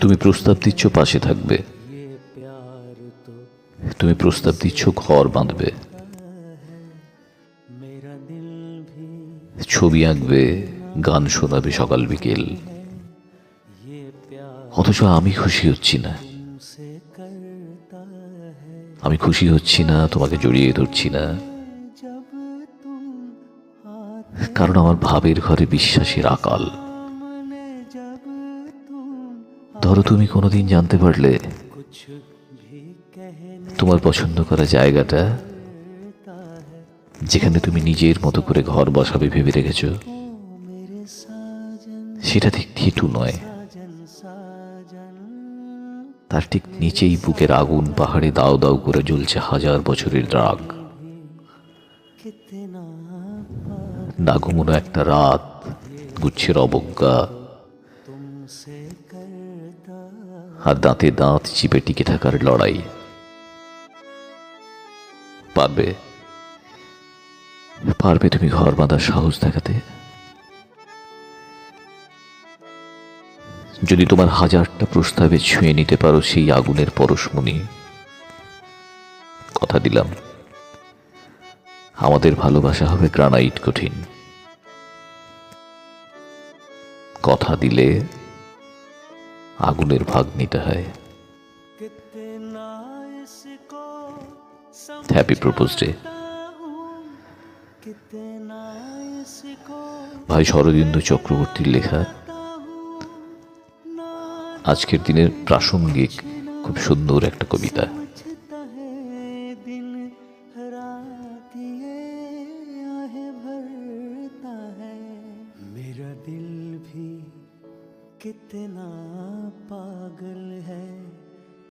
তুমি প্রস্তাব দিচ্ছ পাশে থাকবে। তুমি প্রস্তাব দিচ্ছ ঘর বাঁধবে। ছবি আঁকবে গান শোনাবে সকাল বিকেল। অথচ আমি খুশি হচ্ছি না। আমি খুশি হচ্ছি না তোমাকে জড়িয়ে ধরছি না। কারণ আমার ভাবের ঘরে বিশ্বাসের আকাল। ধরো তুমি কোনোদিন জানতে পারলে, তোমার পছন্দ করা জায়গাটা যেখানে তুমি নিজের মতো করে ঘর বসাবে ভেবে রেখেছ, সেটা ঠিক ঠিটু নয়। তার ঠিক নিচেই বুকের আগুন পাহাড়ে দাও দাও করে জ্বলছে হাজার বছরের রাগ। না ঘুমনো একটা রাত, গুচ্ছের অবজ্ঞা। আর দাঁতে দাঁত চিপে টিকে থাকার লড়াই। পারবে? পারবে তুমি ঘর বাঁধার সাহস দেখাতে? যদি তোমার হাজারটা প্রস্তাবে ছুঁয়ে নিতে পারো সেই আগুনের পরশমণি, কথা দিলাম। আমাদের ভালোবাসা হবে গ্রানাইট কঠিন। কথা দিলে আগুনের ভাগ নিতে হয়। হ্যাপি প্রপোজ ডে ভাই শরদিন্দু চক্রবর্তীর লেখা। আজকের দিনের প্রাসঙ্গিক, খুব সুন্দর একটা কবিতা। कितना पागल है।